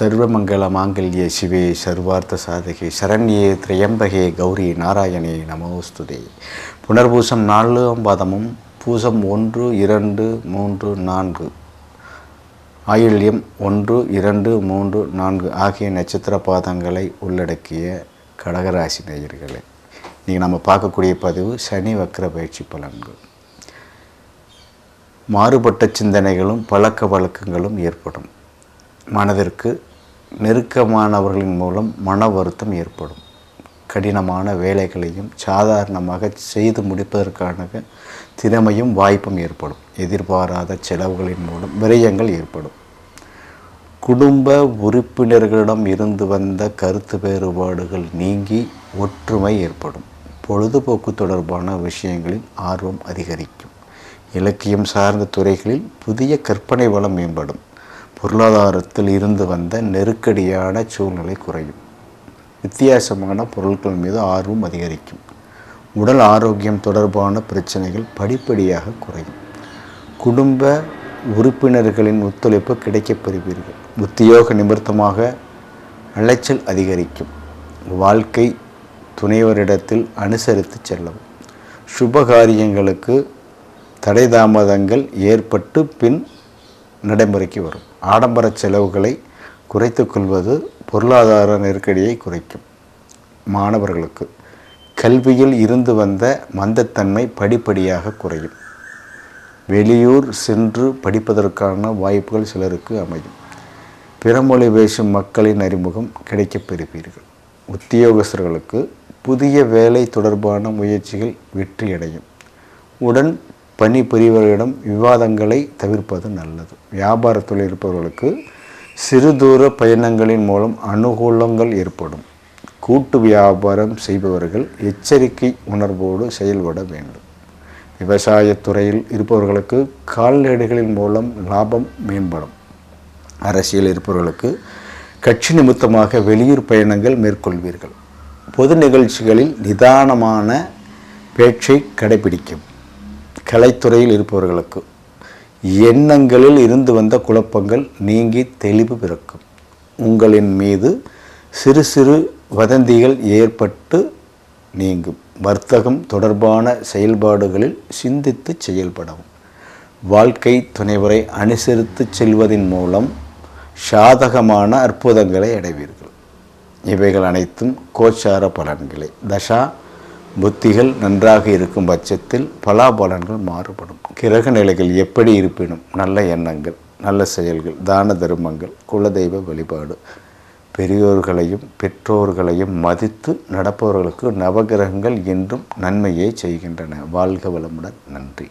சர்வமங்கள மாங்கல்ய சிவே சர்வார்த்த சாதகி சரண்யே திரையம்பகே கௌரி நாராயணே நமோஸ்துதே புனர்பூசம் நாலாம் பாதமும் பூசம் ஒன்று இரண்டு மூன்று நான்கு. ஆயுள்யம் ஒன்று இரண்டு மூன்று நான்கு ஆகிய நட்சத்திர பாதங்களை உள்ளடக்கிய கடகராசி நேயர்களே இன்றைக்கி நம்ம பார்க்கக்கூடிய பதிவு சனி வக்கர பயிற்சி பலன்கள். மாறுபட்ட சிந்தனைகளும் பழக்க வழக்கங்களும் ஏற்படும். மனதிற்கு நெருக்கமானவர்களின் மூலம் மன வருத்தம் ஏற்படும். கடினமான வேலைகளையும் சாதாரணமாக செய்து முடிப்பதற்கான திறமையும் வாய்ப்பும் ஏற்படும். எதிர்பாராத செலவுகளின் மூலம் விரயங்கள் ஏற்படும். குடும்ப உறுப்பினர்களிடம் இருந்து வந்த கருத்து வேறுபாடுகள் நீங்கி ஒற்றுமை ஏற்படும். பொழுதுபோக்கு தொடர்பான விஷயங்களில் ஆர்வம் அதிகரிக்கும். இலக்கியம் சார்ந்த துறைகளில் புதிய கற்பனை வளம் மேம்படும். பொருளாதாரத்தில் இருந்து வந்த நெருக்கடியான சூழ்நிலை குறையும். வித்தியாசமான பொருட்கள் மீது ஆர்வம் அதிகரிக்கும். உடல் ஆரோக்கியம் தொடர்பான பிரச்சனைகள் படிப்படியாக குறையும். குடும்ப உறுப்பினர்களின் ஒத்துழைப்பு கிடைக்கப் பெறுவீர்கள். உத்தியோக நிமித்தமாக அலைச்சல் அதிகரிக்கும். வாழ்க்கை துணைவரிடத்தில் அனுசரித்து செல்லவும். சுபகாரியங்களுக்கு தடை தாமதங்கள் ஏற்பட்டு பின் நடைமுறைக்கு வரும். ஆடம்பர செலவுகளை குறைத்து கொள்வது பொருளாதார நெருக்கடியை குறைக்கும். மாணவர்களுக்கு கல்வியில் இருந்து வந்த மந்தத்தன்மை படிப்படியாக குறையும். வெளியூர் சென்று படிப்பதற்கான வாய்ப்புகள் சிலருக்கு அமையும். பிறமொழி பேசும் மக்களின் அறிமுகம் கிடைக்கப் பெறுவீர்கள். உத்தியோகஸ்தர்களுக்கு புதிய வேலை தொடர்பான முயற்சிகள் வெற்றியடையும். உடன் பணிபுரிவர்களிடம் விவாதங்களை தவிர்ப்பது நல்லது. வியாபாரத்தில் இருப்பவர்களுக்கு சிறு தூர பயணங்களின் மூலம் அனுகூலங்கள் ஏற்படும். கூட்டு வியாபாரம் செய்பவர்கள் எச்சரிக்கை உணர்வோடு செயல்பட வேண்டும். விவசாயத்துறையில் இருப்பவர்களுக்கு கால்நடைகளின் மூலம் லாபம் மேம்படும். அரசியல் இருப்பவர்களுக்கு கட்சி நிமித்தமாக வெளியூர் பயணங்கள் மேற்கொள்வீர்கள். பொது நிகழ்ச்சிகளில் நிதானமான பேச்சை கடைபிடிக்கும். கலைத்துறையில் இருப்பவர்களுக்கு எண்ணங்களில் இருந்து வந்த குழப்பங்கள் நீங்கி தெளிவு பிறக்கும். உங்களின் மீது சிறு சிறு வதந்திகள் ஏற்பட்டு நீங்கும். வர்த்தகம் தொடர்பான செயல்பாடுகளில் சிந்தித்து செயல்படவும். வாழ்க்கை துணைவரை அனுசரித்து செல்வதன் மூலம் சாதகமான அற்புதங்களை அடைவீர்கள். இவைகள் அனைத்தும் கோச்சார பலன்களே. தசா புத்திகள் நன்றாக இருக்கும் பட்சத்தில் பலாபலன்கள் மாறுபடும். கிரக நிலைகள் எப்படி இருப்பினும் நல்ல எண்ணங்கள் நல்ல செயல்கள் தான தர்மங்கள் குலதெய்வ வழிபாடு. பெரியோர்களையும் பெற்றோர்களையும் மதித்து நடப்பவர்களுக்கு நவகிரகங்கள் என்றும் நன்மையை செய்கின்றன. வாழ்க வளமுடன். நன்றி.